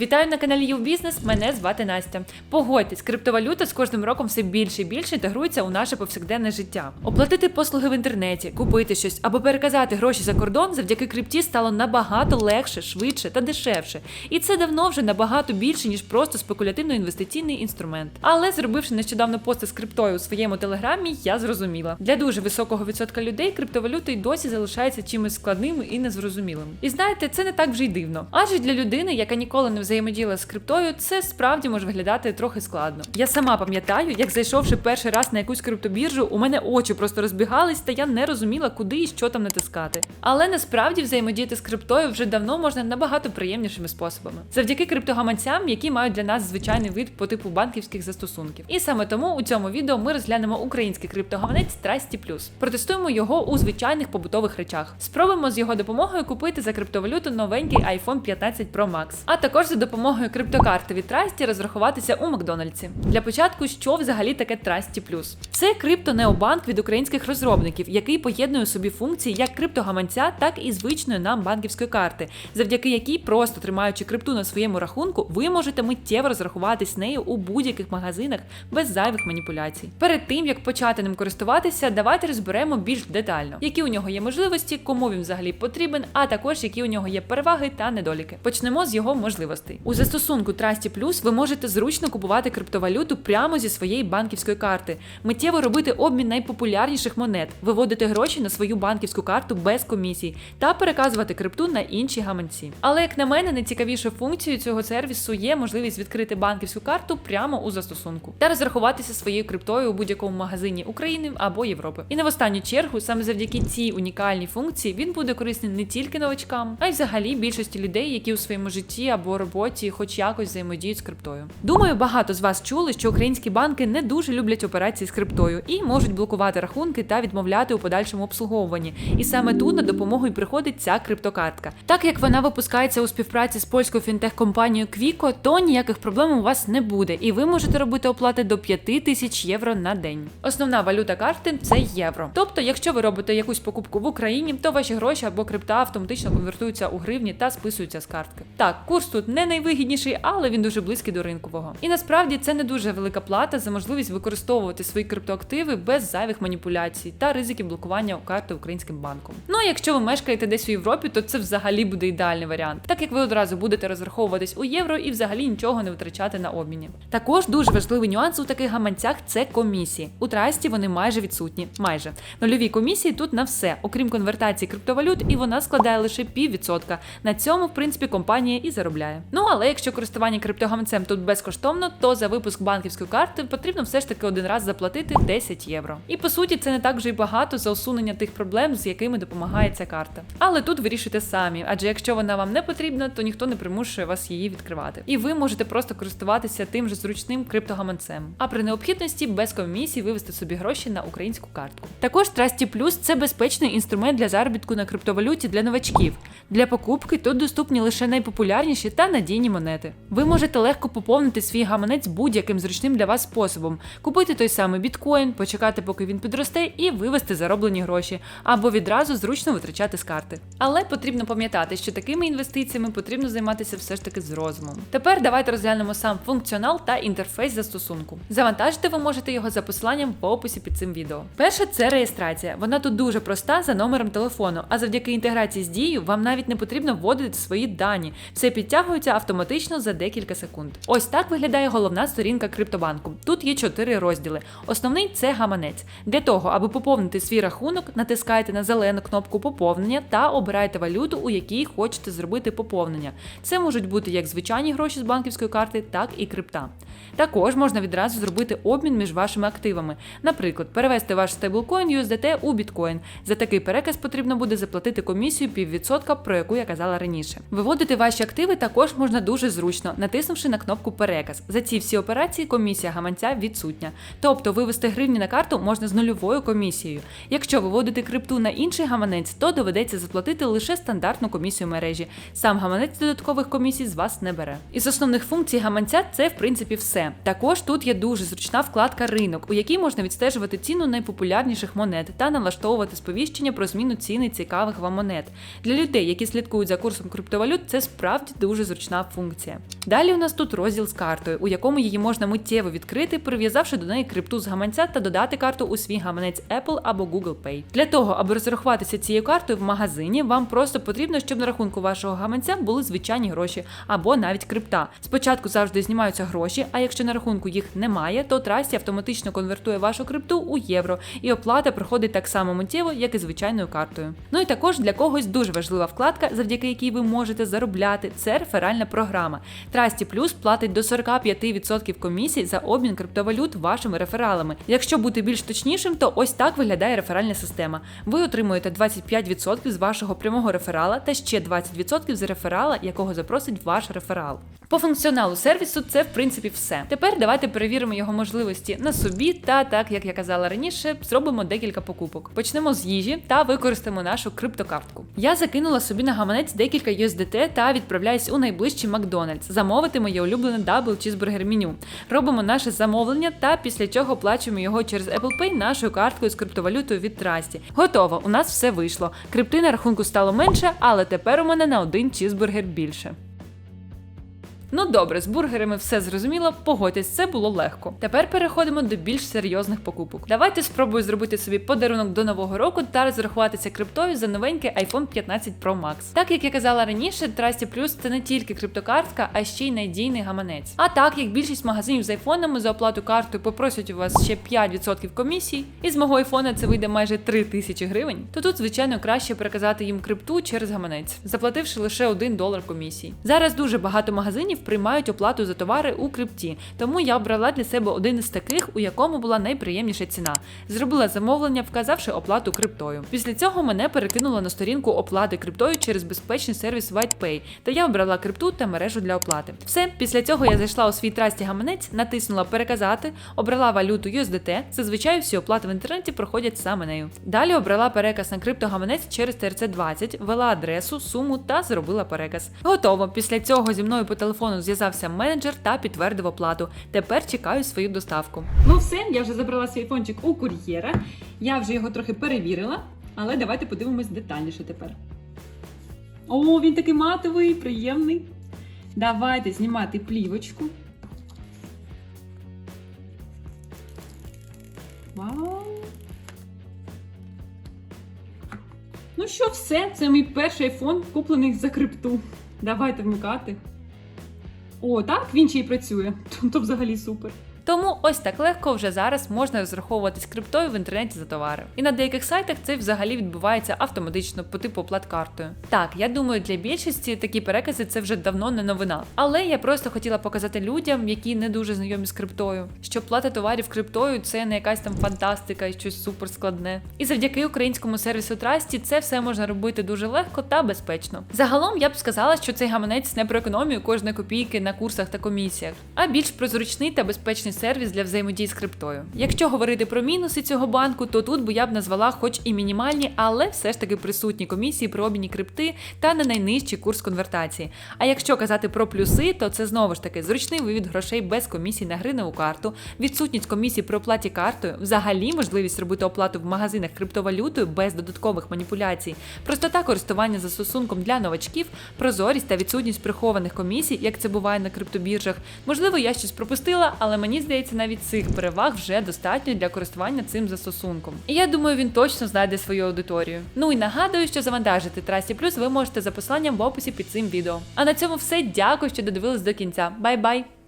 Вітаю на каналі Юбізнес. Мене звати Настя. Погодьтесь, криптовалюта з кожним роком все більше і більше інтегрується у наше повсякденне життя. Оплатити послуги в інтернеті, купити щось або переказати гроші за кордон завдяки крипті стало набагато легше, швидше та дешевше. І це давно вже набагато більше ніж просто спекулятивно-інвестиційний інструмент. Але зробивши нещодавно пости з криптою у своєму телеграмі, я зрозуміла. Для дуже високого відсотка людей криптовалюта й досі залишається чимось складним і незрозумілим. І знаєте, це не так вже й дивно. Адже для людини, яка ніколи не взаємодіяла з криптою, це справді може виглядати трохи складно. Я сама пам'ятаю, як зайшовши перший раз на якусь криптобіржу, у мене очі просто розбігались, та я не розуміла, куди і що там натискати. Але насправді взаємодіяти з криптою вже давно можна набагато приємнішими способами. Завдяки криптогаманцям, які мають для нас звичайний вид по типу банківських застосунків. І саме тому у цьому відео ми розглянемо український криптогаманець Trusty Plus. Протестуємо його у звичайних побутових речах. Спробуємо з його допомогою купити за криптовалюту новенький iPhone 15 Pro Max, а також за допомогою криптокарти від Trusty розрахуватися у Макдональдсі. Для початку, що взагалі таке Trusty Plus? Це криптонеобанк від українських розробників, який поєднує у собі функції як криптогаманця, так і звичної нам банківської карти, завдяки якій, просто тримаючи крипту на своєму рахунку, ви можете миттєво розрахуватись нею у будь-яких магазинах без зайвих маніпуляцій. Перед тим як почати ним користуватися, давайте розберемо більш детально, які у нього є можливості, кому він взагалі потрібен, а також які у нього є переваги та недоліки. Почнемо з його можливостей. У застосунку Trusty Plus ви можете зручно купувати криптовалюту прямо зі своєї банківської карти, миттєво робити обмін найпопулярніших монет, виводити гроші на свою банківську карту без комісій та переказувати крипту на інші гаманці. Але як на мене, найцікавішою функцією цього сервісу є можливість відкрити банківську карту прямо у застосунку та розрахуватися своєю криптою у будь-якому магазині України або Європи. І в останню чергу, саме завдяки цій унікальній функції, він буде корисний не тільки новачкам, а й взагалі більшості людей, які у своєму житті або роботі, хоч якось взаємодіють з криптою. Думаю, багато з вас чули, що українські банки не дуже люблять операції з криптою і можуть блокувати рахунки та відмовляти у подальшому обслуговуванні. І саме тут на допомогу й приходить ця криптокартка. Так як вона випускається у співпраці з польською фінтех-компанією Quico, то ніяких проблем у вас не буде, і ви можете робити оплати до 5 тисяч євро на день. Основна валюта карти це євро. Тобто, якщо ви робите якусь покупку в Україні, то ваші гроші або крипта автоматично конвертуються у гривні та списуються з картки. Так, курс тут не найвигідніший, але він дуже близький до ринкового. І насправді це не дуже велика плата за можливість використовувати свої криптоактиви без зайвих маніпуляцій та ризиків блокування карти українським банком. Ну а якщо ви мешкаєте десь у Європі, то це взагалі буде ідеальний варіант, так як ви одразу будете розраховуватись у євро і взагалі нічого не витрачати на обміні. Також дуже важливий нюанс у таких гаманцях це комісії. У трасті вони майже відсутні. Майже нульові комісії тут на все, окрім конвертації криптовалют, і вона складає лише піввідсотка. На цьому, в принципі, компанія і заробляє. Ну але якщо користування криптогаманцем тут безкоштовно, то за випуск банківської карти потрібно все ж таки один раз заплатити 10 євро. І по суті, це не так вже й багато за усунення тих проблем, з якими допомагає ця карта. Але тут вирішуйте самі, адже якщо вона вам не потрібна, то ніхто не примушує вас її відкривати. І ви можете просто користуватися тим же зручним криптогаманцем. А при необхідності без комісії вивести собі гроші на українську картку. Також Trusty Plus – це безпечний інструмент для заробітку на криптовалюті для новачків. Для покупки тут доступні лише найпопулярніші та надійні монети. Ви можете легко поповнити свій гаманець будь-яким зручним для вас способом: купити той самий біткоін, почекати, поки він підросте, і вивести зароблені гроші, або відразу зручно витрачати з карти. Але потрібно пам'ятати, що такими інвестиціями потрібно займатися все ж таки з розумом. Тепер давайте розглянемо сам функціонал та інтерфейс застосунку. Завантажити ви можете його за посиланням в описі під цим відео. Перше це реєстрація. Вона тут дуже проста за номером телефону, а завдяки інтеграції з дією вам навіть не потрібно вводити свої дані. Все підтягується автоматично за декілька секунд. Ось так виглядає головна сторінка криптобанку. Тут є чотири розділи. Основний це гаманець. Для того, аби поповнити свій рахунок, натискайте на зелену кнопку поповнення та обирайте валюту, у якій хочете зробити поповнення. Це можуть бути як звичайні гроші з банківської карти, так і крипта. Також можна відразу зробити обмін між вашими активами. Наприклад, перевести ваш стейблкоін USDT у біткоін. За такий переказ потрібно буде заплатити комісію піввідсотка, про яку я казала раніше. Виводити ваші активи також можна дуже зручно, натиснувши на кнопку Переказ. За ці всі операції комісія гаманця відсутня. Тобто вивести гривні на карту можна з нульовою комісією. Якщо виводити крипту на інший гаманець, то доведеться заплатити лише стандартну комісію мережі. Сам гаманець додаткових комісій з вас не бере. Із основних функцій гаманця це в принципі все. Також тут є дуже зручна вкладка ринок, у якій можна відстежувати ціну найпопулярніших монет та налаштовувати сповіщення про зміну ціни цікавих вам монет. Для людей, які слідкують за курсом криптовалют, це справді дуже зручна зручна функція. Далі у нас тут розділ з картою, у якому її можна миттєво відкрити, прив'язавши до неї крипту з гаманця та додати карту у свій гаманець Apple або Google Pay. Для того, аби розрахуватися цією картою в магазині, вам просто потрібно, щоб на рахунку вашого гаманця були звичайні гроші або навіть крипта. Спочатку завжди знімаються гроші, а якщо на рахунку їх немає, то Трасті автоматично конвертує вашу крипту у євро, і оплата проходить так само миттєво, як і звичайною картою. Ну і також для когось дуже важлива вкладка, завдяки якій ви можете заробляти. Це реферальна програма. Трасті Плюс платить до 45% комісій за обмін криптовалют вашими рефералами. Якщо бути більш точнішим, то ось так виглядає реферальна система. Ви отримуєте 25% з вашого прямого реферала та ще 20% з реферала, якого запросить ваш реферал. По функціоналу сервісу це в принципі все. Тепер давайте перевіримо його можливості на собі, та так як я казала раніше, зробимо декілька покупок. Почнемо з їжі та використаємо нашу криптокартку. Я закинула собі на гаманець декілька USDT та відправляюсь у найближчий Макдональдс замовити моє улюблене дабл чізбургер меню. Робимо наше замовлення та після чого оплачуємо його через Apple Pay нашою карткою з криптовалютою від Трасті. Готово, у нас все вийшло. Крипти на рахунку стало менше, але тепер у мене на один чізбургер більше. Ну добре, з бургерами все зрозуміло, погодьтесь, це було легко. Тепер переходимо до більш серйозних покупок. Давайте спробую зробити собі подарунок до нового року та розрахуватися криптою за новенький iPhone 15 Pro Max. Так як я казала раніше, Trusty Plus це не тільки криптокартка, а ще й надійний гаманець. А так як більшість магазинів з айфонами за оплату картою попросять у вас ще 5% комісій, і з мого айфона це вийде майже 3 тисячі гривень, то тут, звичайно, краще переказати їм крипту через гаманець, заплативши лише 1 долар комісій. Зараз дуже багато магазинів приймають оплату за товари у крипті, тому я обрала для себе один із таких, у якому була найприємніша ціна. Зробила замовлення, вказавши оплату криптою. Після цього мене перекинуло на сторінку оплати криптою через безпечний сервіс WhitePay, та я обрала крипту та мережу для оплати. Все, після цього я зайшла у свій трасті гаманець, натиснула переказати, обрала валюту USDT. Зазвичай всі оплати в інтернеті проходять саме нею. Далі обрала переказ на криптогаманець через TRC20, ввела адресу, суму та зробила переказ. Готово. Після цього зі мною по телефону зв'язався менеджер та підтвердив оплату. Тепер чекаю свою доставку. Ну все, я вже забрала свій фончик у кур'єра. Я вже його трохи перевірила, але давайте подивимось детальніше тепер. О, він такий матовий, приємний. Давайте знімати плівочку. Вау! Ну що, все, це мій перший айфон, куплений за крипту. Давайте вмикати. О, так, він ще й працює. То взагалі супер. Тому ось так легко вже зараз можна розраховуватись криптою в інтернеті за товари. І на деяких сайтах це взагалі відбувається автоматично по типу оплат картою. Так, я думаю, для більшості такі перекази це вже давно не новина. Але я просто хотіла показати людям, які не дуже знайомі з криптою, що плата товарів криптою це не якась там фантастика і щось суперскладне. І завдяки українському сервісу Трасті це все можна робити дуже легко та безпечно. Загалом я б сказала, що цей гаманець не про економію кожної копійки на курсах та комісіях, а більш про зручний та безпечний сервіс для взаємодії з криптою. Якщо говорити про мінуси цього банку, то тут би я б назвала хоч і мінімальні, але все ж таки присутні комісії при обміні крипти та не найнижчий курс конвертації. А якщо казати про плюси, то це знову ж таки зручний вивід грошей без комісій на гривневу карту, відсутність комісій при оплаті картою, взагалі можливість робити оплату в магазинах криптовалютою без додаткових маніпуляцій, простота користування застосунком для новачків, прозорість та відсутність прихованих комісій, як це буває на криптобіржах. Можливо, я щось пропустила, але мені здається, навіть цих переваг вже достатньо для користування цим застосунком. І я думаю, він точно знайде свою аудиторію. Ну і нагадую, що завантажити трасі Плюс ви можете за посиланням в описі під цим відео. А на цьому все. Дякую, що додивились до кінця. Бай-бай!